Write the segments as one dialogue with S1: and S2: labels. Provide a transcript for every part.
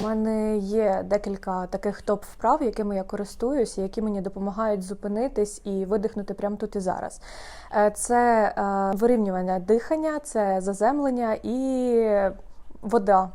S1: У мене є декілька таких топ-вправ, якими я користуюся, які мені допомагають зупинитись і видихнути прямо тут і зараз. Е, Це е, вирівнювання дихання, це заземлення і вода.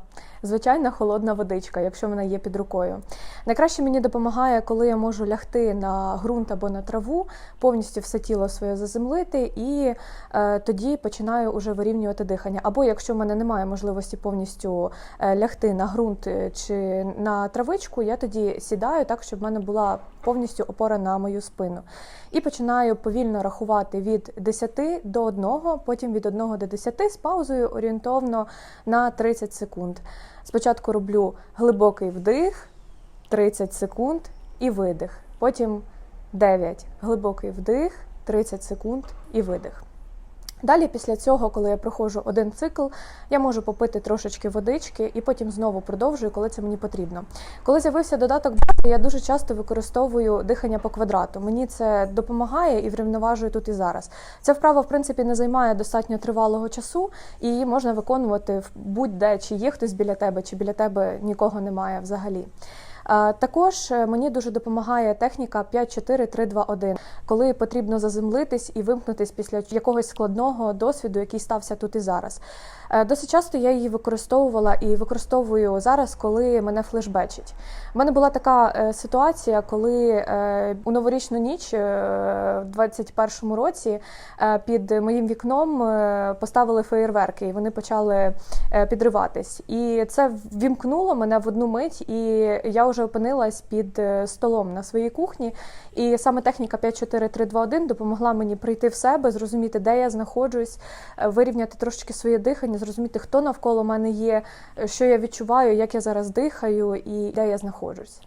S1: Звичайна холодна водичка, якщо вона є під рукою. Найкраще мені допомагає, коли я можу лягти на ґрунт або на траву, повністю все тіло своє заземлити, і е, тоді починаю уже вирівнювати дихання. Або якщо в мене немає можливості повністю е, лягти на ґрунт е, чи на травичку, я тоді сідаю так, щоб в мене була повністю опора на мою спину. І починаю повільно рахувати від 10 до 1, потім від 1 до 10 з паузою орієнтовно на 30 секунд. Спочатку роблю глибокий вдих, 30 секунд і видих. Потім 9. Глибокий вдих, 30 секунд і видих. Далі, після цього, коли я проходжу один цикл, я можу попити трошечки водички і потім знову продовжую, коли це мені потрібно. Коли з'явився додаток бати, я дуже часто використовую дихання по квадрату. Мені це допомагає і врівноважує тут і зараз. Ця вправа, в принципі, не займає достатньо тривалого часу, і її можна виконувати в будь-де, чи є хтось біля тебе, чи біля тебе нікого немає взагалі. Також е, мені дуже допомагає техніка 5-4-3-2-1, коли потрібно заземлитись і вимкнутись після якогось складного досвіду, який стався тут і зараз. Е, Досить часто я її використовувала і використовую зараз, коли мене флешбечить. У мене була така е, ситуація, коли е, у новорічну ніч в 21-му році під моїм вікном поставили феєрверки, і вони почали підриватись. І це ввімкнуло мене в одну мить, і я вже опинилась під столом на своїй кухні. І саме техніка 5-4-3-2-1 допомогла мені прийти в себе, зрозуміти, де я знаходжусь, е, вирівняти трошечки своє дихання, зрозуміти, хто навколо мене є, е, що я відчуваю, як я зараз дихаю і де я знаходжусь.